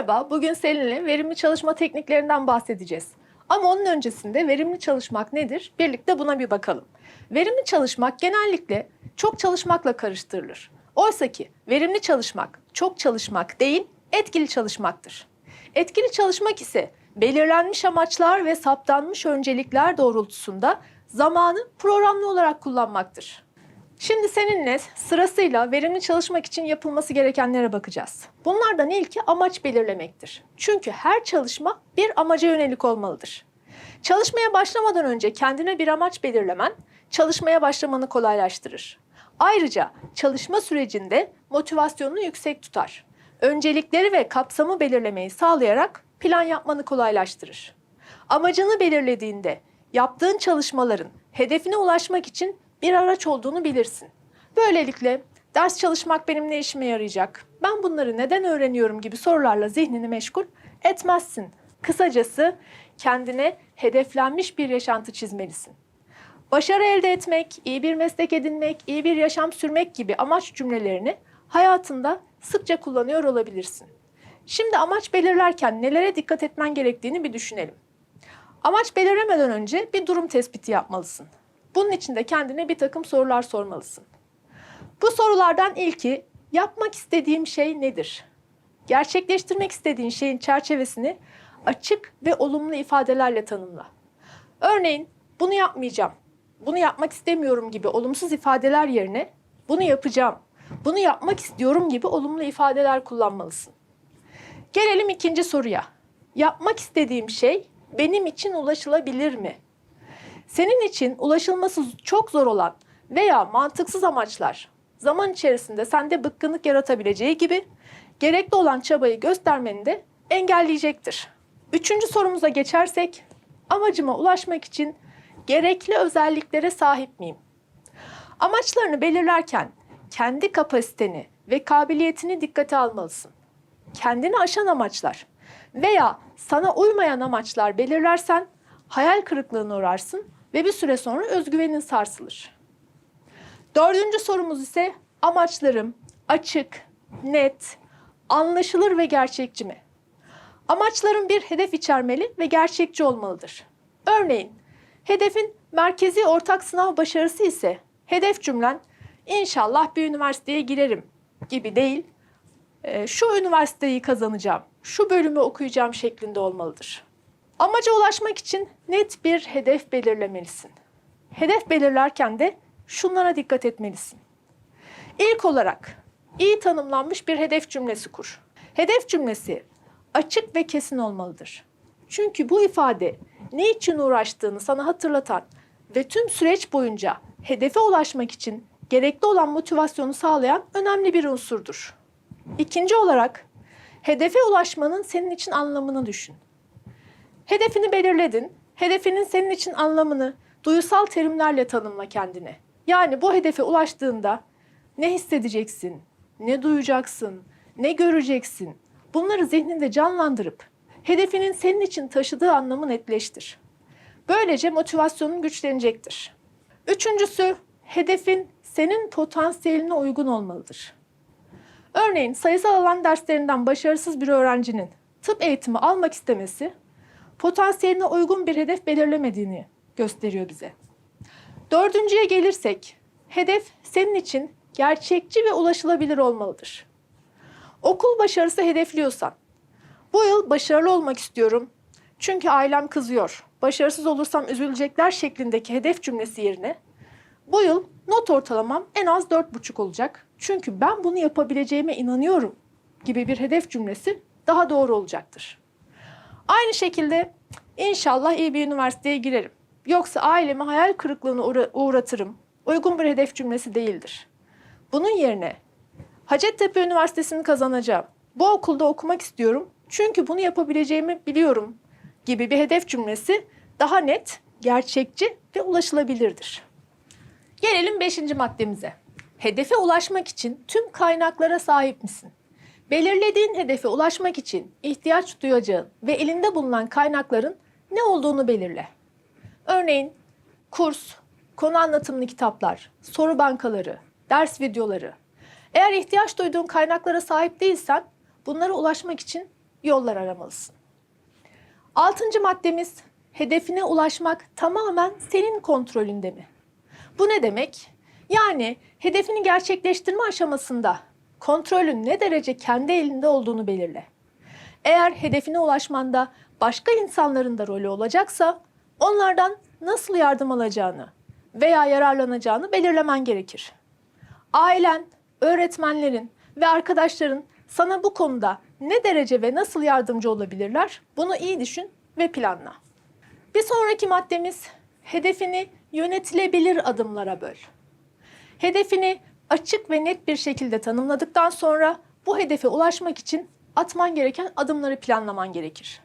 Merhaba, bugün seninle verimli çalışma tekniklerinden bahsedeceğiz. Ama onun öncesinde verimli çalışmak nedir? Birlikte buna bir bakalım. Verimli çalışmak genellikle çok çalışmakla karıştırılır. Oysa ki verimli çalışmak, çok çalışmak değil, etkili çalışmaktır. Etkili çalışmak ise belirlenmiş amaçlar ve saptanmış öncelikler doğrultusunda zamanı programlı olarak kullanmaktır. Şimdi seninle sırasıyla verimli çalışmak için yapılması gerekenlere bakacağız. Bunlardan ilki amaç belirlemektir. Çünkü her çalışma bir amaca yönelik olmalıdır. Çalışmaya başlamadan önce kendine bir amaç belirlemen çalışmaya başlamanı kolaylaştırır. Ayrıca çalışma sürecinde motivasyonunu yüksek tutar. Öncelikleri ve kapsamı belirlemeyi sağlayarak plan yapmanı kolaylaştırır. Amacını belirlediğinde yaptığın çalışmaların hedefine ulaşmak için bir araç olduğunu bilirsin. Böylelikle ders çalışmak benim ne işime yarayacak? Ben bunları neden öğreniyorum gibi sorularla zihnini meşgul etmezsin. Kısacası kendine hedeflenmiş bir yaşantı çizmelisin. Başarı elde etmek, iyi bir meslek edinmek, iyi bir yaşam sürmek gibi amaç cümlelerini hayatında sıkça kullanıyor olabilirsin. Şimdi amaç belirlerken nelere dikkat etmen gerektiğini bir düşünelim. Amaç belirlemeden önce bir durum tespiti yapmalısın. Bunun için de kendine bir takım sorular sormalısın. Bu sorulardan ilki yapmak istediğim şey nedir? Gerçekleştirmek istediğin şeyin çerçevesini açık ve olumlu ifadelerle tanımla. Örneğin bunu yapmayacağım, bunu yapmak istemiyorum gibi olumsuz ifadeler yerine bunu yapacağım, bunu yapmak istiyorum gibi olumlu ifadeler kullanmalısın. Gelelim ikinci soruya. Yapmak istediğim şey benim için ulaşılabilir mi? Senin için ulaşılması çok zor olan veya mantıksız amaçlar zaman içerisinde sende bıkkınlık yaratabileceği gibi gerekli olan çabayı göstermeni de engelleyecektir. Üçüncü sorumuza geçersek, amacıma ulaşmak için gerekli özelliklere sahip miyim? Amaçlarını belirlerken kendi kapasiteni ve kabiliyetini dikkate almalısın. Kendini aşan amaçlar veya sana uymayan amaçlar belirlersen hayal kırıklığına uğrarsın ve bir süre sonra özgüvenin sarsılır. Dördüncü sorumuz ise amaçlarım açık, net, anlaşılır ve gerçekçi mi? Amaçların bir hedef içermeli ve gerçekçi olmalıdır. Örneğin, hedefin merkezi ortak sınav başarısı ise hedef cümlen inşallah bir üniversiteye girerim gibi değil, "E, şu üniversiteyi kazanacağım, şu bölümü okuyacağım şeklinde olmalıdır. Amaca ulaşmak için net bir hedef belirlemelisin. Hedef belirlerken de şunlara dikkat etmelisin. İlk olarak iyi tanımlanmış bir hedef cümlesi kur. Hedef cümlesi açık ve kesin olmalıdır. Çünkü bu ifade ne için uğraştığını sana hatırlatan ve tüm süreç boyunca hedefe ulaşmak için gerekli olan motivasyonu sağlayan önemli bir unsurdur. İkinci olarak hedefe ulaşmanın senin için anlamını düşün. Hedefini belirledin. Hedefinin senin için anlamını duyusal terimlerle tanımla kendine. Yani bu hedefe ulaştığında ne hissedeceksin, ne duyacaksın, ne göreceksin? Bunları zihninde canlandırıp hedefinin senin için taşıdığı anlamı netleştir. Böylece motivasyonun güçlenecektir. Üçüncüsü, hedefin senin potansiyeline uygun olmalıdır. Örneğin sayısal alan derslerinden başarısız bir öğrencinin tıp eğitimi almak istemesi potansiyeline uygun bir hedef belirlemediğini gösteriyor bize. Dördüncüye gelirsek, hedef senin için gerçekçi ve ulaşılabilir olmalıdır. Okul başarısı hedefliyorsan, bu yıl başarılı olmak istiyorum çünkü ailem kızıyor, başarısız olursam üzülecekler şeklindeki hedef cümlesi yerine, bu yıl not ortalamam en az 4,5 olacak çünkü ben bunu yapabileceğime inanıyorum gibi bir hedef cümlesi daha doğru olacaktır. Aynı şekilde inşallah iyi bir üniversiteye girerim. Yoksa ailemi hayal kırıklığına uğra- uğratırım. Uygun bir hedef cümlesi değildir. Bunun yerine Hacettepe Üniversitesi'ni kazanacağım. Bu okulda okumak istiyorum. Çünkü bunu yapabileceğimi biliyorum gibi bir hedef cümlesi daha net, gerçekçi ve ulaşılabilirdir. Gelelim beşinci maddemize. Hedefe ulaşmak için tüm kaynaklara sahip misin? Belirlediğin hedefe ulaşmak için ihtiyaç duyacağın ve elinde bulunan kaynakların ne olduğunu belirle. Örneğin kurs, konu anlatımlı kitaplar, soru bankaları, ders videoları. Eğer ihtiyaç duyduğun kaynaklara sahip değilsen bunlara ulaşmak için yollar aramalısın. Altıncı maddemiz hedefine ulaşmak tamamen senin kontrolünde mi? Bu ne demek? Yani hedefini gerçekleştirme aşamasında kontrolün ne derece kendi elinde olduğunu belirle. Eğer hedefine ulaşmanda başka insanların da rolü olacaksa onlardan nasıl yardım alacağını veya yararlanacağını belirlemen gerekir. Ailen, öğretmenlerin ve arkadaşların sana bu konuda ne derece ve nasıl yardımcı olabilirler? Bunu iyi düşün ve planla. Bir sonraki maddemiz hedefini yönetilebilir adımlara böl. Hedefini açık ve net bir şekilde tanımladıktan sonra bu hedefe ulaşmak için atman gereken adımları planlaman gerekir.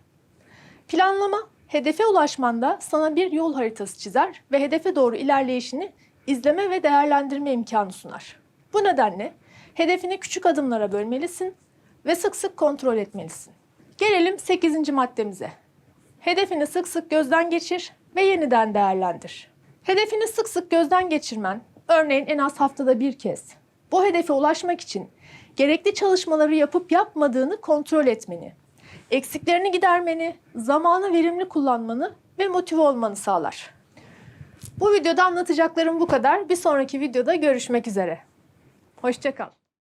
Planlama, hedefe ulaşmanda sana bir yol haritası çizer ve hedefe doğru ilerleyişini izleme ve değerlendirme imkanı sunar. Bu nedenle hedefini küçük adımlara bölmelisin ve sık sık kontrol etmelisin. Gelelim 8. maddemize. Hedefini sık sık gözden geçir ve yeniden değerlendir. Hedefini sık sık gözden geçirmen, örneğin en az haftada bir kez, bu hedefe ulaşmak için gerekli çalışmaları yapıp yapmadığını kontrol etmeni, eksiklerini gidermeni, zamanı verimli kullanmanı ve motive olmanı sağlar. Bu videoda anlatacaklarım bu kadar. Bir sonraki videoda görüşmek üzere. Hoşçakal.